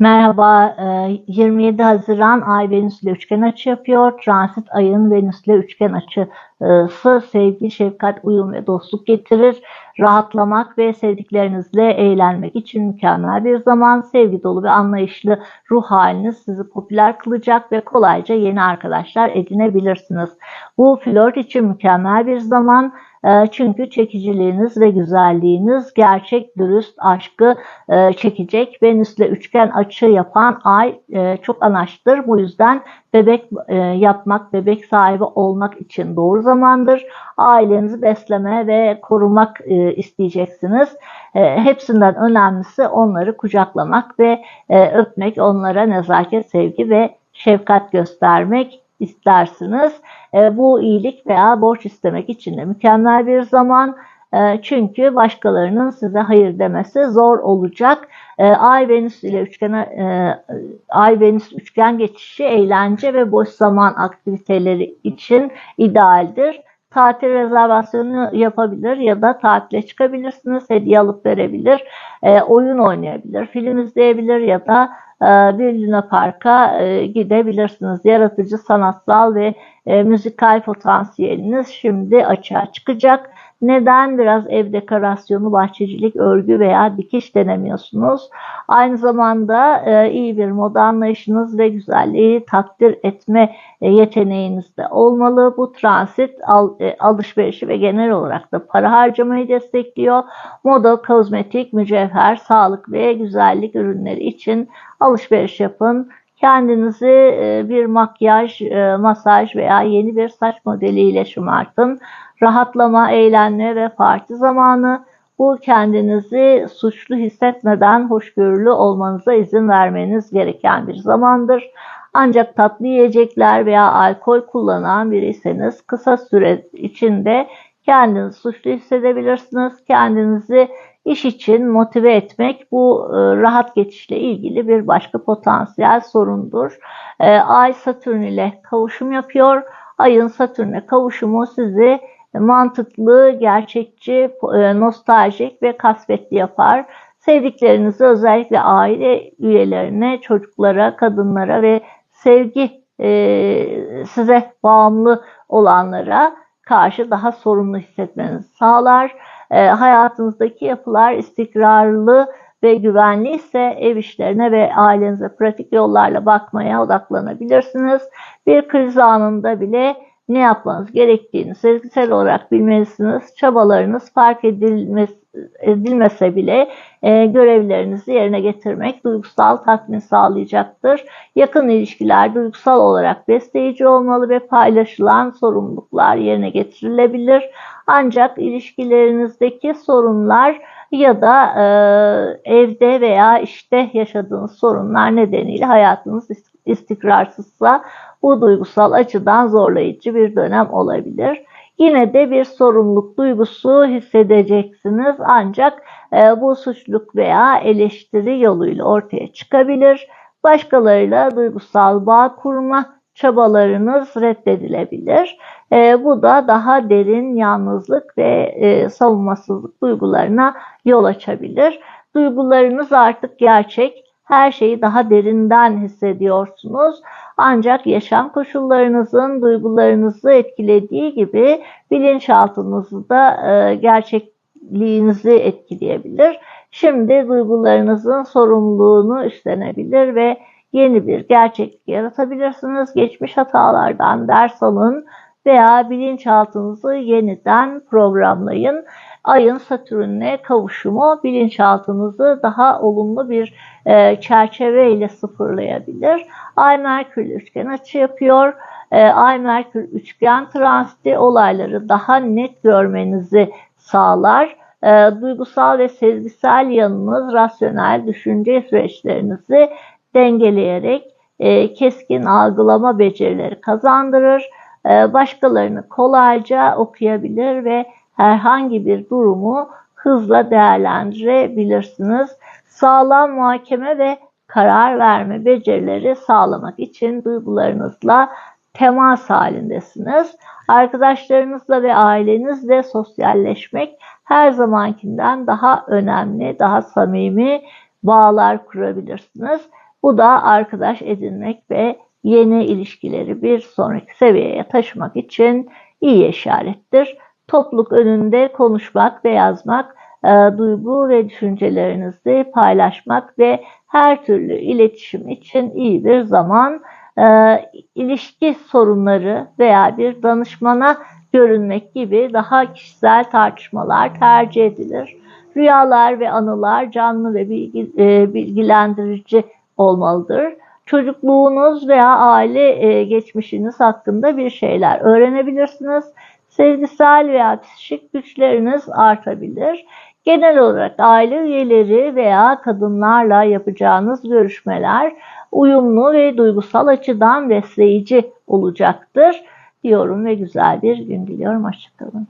Merhaba, 27 Haziran Ay Venüs ile üçgen açı yapıyor. Transit ayın Venüs ile üçgen açısı sevgi, şefkat, uyum ve dostluk getirir. Rahatlamak ve sevdiklerinizle eğlenmek için mükemmel bir zaman. Sevgi dolu ve anlayışlı ruh haliniz sizi popüler kılacak ve kolayca yeni arkadaşlar edinebilirsiniz. Bu flört için mükemmel bir zaman. Ee, çünkü çekiciliğiniz ve güzelliğiniz gerçek dürüst aşkı e, çekecek. Venüs'le üçgen açı yapan ay e, çok anaçtır. Bu yüzden bebek e, yapmak, bebek sahibi olmak için doğru zamandır. Ailenizi besleme ve korumak isteyeceksiniz. Hepsinden önemlisi onları kucaklamak ve öpmek, onlara nezaket, sevgi ve şefkat göstermek istersiniz. E, bu iyilik veya borç istemek için de mükemmel bir zaman. E, çünkü başkalarının size hayır demesi zor olacak. E, Ay Venüs ile üçgen e, Ay Venüs üçgen geçişi eğlence ve boş zaman aktiviteleri için idealdir. Tatil rezervasyonu yapabilir ya da tatile çıkabilirsiniz. Hediye alıp verebilir, e, oyun oynayabilir, film izleyebilir ya da bir Luna Park'a e, gidebilirsiniz. Yaratıcı, sanatsal ve e, müzikal potansiyeliniz şimdi açığa çıkacak. Neden biraz ev dekorasyonu, bahçecilik, örgü veya dikiş denemiyorsunuz? Aynı zamanda e, iyi bir moda anlayışınız ve güzelliği takdir etme e, yeteneğiniz de olmalı. Bu transit al, e, alışverişi ve genel olarak da para harcamayı destekliyor. Moda, kozmetik, mücevher, sağlık ve güzellik ürünleri için alışveriş yapın. Kendinizi e, bir makyaj, e, masaj veya yeni bir saç modeliyle şımartın. Rahatlama, eğlenme ve parti zamanı. Bu kendinizi suçlu hissetmeden hoşgörülü olmanıza izin vermeniz gereken bir zamandır. Ancak tatlı yiyecekler veya alkol kullanan biriyseniz kısa süre içinde kendinizi suçlu hissedebilirsiniz. Kendinizi iş için motive etmek bu e, rahat geçişle ilgili bir başka potansiyel sorundur. E, Ay Satürn ile kavuşum yapıyor. Ayın Satürn'e kavuşumu sizi mantıklı, gerçekçi, e, nostaljik ve kasvetli yapar. Sevdiklerinizi özellikle aile üyelerine, çocuklara, kadınlara ve sevgi size bağımlı olanlara karşı daha sorumlu hissetmenizi sağlar. E, hayatınızdaki yapılar istikrarlı ve güvenli ise ev işlerine ve ailenize pratik yollarla bakmaya odaklanabilirsiniz. Bir kriz anında bile ne yapmanız gerektiğini sezgisel olarak bilmelisiniz. Çabalarınız fark edilmesi, edilmese bile e, görevlerinizi yerine getirmek duygusal tatmin sağlayacaktır. Yakın ilişkiler duygusal olarak besleyici olmalı ve paylaşılan sorumluluklar yerine getirilebilir. Ancak ilişkilerinizdeki sorunlar ya da e, evde veya işte yaşadığınız sorunlar nedeniyle hayatınız istikrarsızsa bu duygusal açıdan zorlayıcı bir dönem olabilir. Yine de bir sorumluluk duygusu hissedeceksiniz ancak e, bu suçluluk veya eleştiri yoluyla ortaya çıkabilir. Başkalarıyla duygusal bağ kurma çabalarınız reddedilebilir. E, bu da daha derin yalnızlık ve e, savunmasızlık duygularına yol açabilir. Duygularınız artık gerçek, her şeyi daha derinden hissediyorsunuz. Ancak yaşam koşullarınızın duygularınızı etkilediği gibi bilinçaltınızı da e, gerçekliğinizi etkileyebilir. Şimdi duygularınızın sorumluluğunu üstlenebilir ve yeni bir gerçeklik yaratabilirsiniz. Geçmiş hatalardan ders alın veya bilinçaltınızı yeniden programlayın. Ayın Satürn'le kavuşumu bilinçaltınızı daha olumlu bir e, çerçeve ile sıfırlayabilir. Ay Merkür üçgen açı yapıyor. E, Ay Merkür üçgen transiti olayları daha net görmenizi sağlar. E, duygusal ve sezgisel yanınız rasyonel düşünce süreçlerinizi dengeleyerek e, keskin algılama becerileri kazandırır. E, başkalarını kolayca okuyabilir ve herhangi bir durumu hızla değerlendirebilirsiniz. Sağlam muhakeme ve karar verme becerileri sağlamak için duygularınızla temas halindesiniz. Arkadaşlarınızla ve ailenizle sosyalleşmek her zamankinden daha önemli, daha samimi bağlar kurabilirsiniz. Bu da arkadaş edinmek ve yeni ilişkileri bir sonraki seviyeye taşımak için iyi işarettir. Topluluk önünde konuşmak ve yazmak, e, duygu ve düşüncelerinizi paylaşmak ve her türlü iletişim için iyi bir zaman. E, ilişki sorunları veya bir danışmana görünmek gibi daha kişisel tartışmalar tercih edilir. Rüyalar ve anılar canlı ve bilgi, e, bilgilendirici olmalıdır. Çocukluğunuz veya aile e, geçmişiniz hakkında bir şeyler öğrenebilirsiniz. Sevgisel veya psikik güçleriniz artabilir. Genel olarak aile üyeleri veya kadınlarla yapacağınız görüşmeler uyumlu ve duygusal açıdan besleyici olacaktır diyorum ve güzel bir gün diliyorum. Hoşçakalın.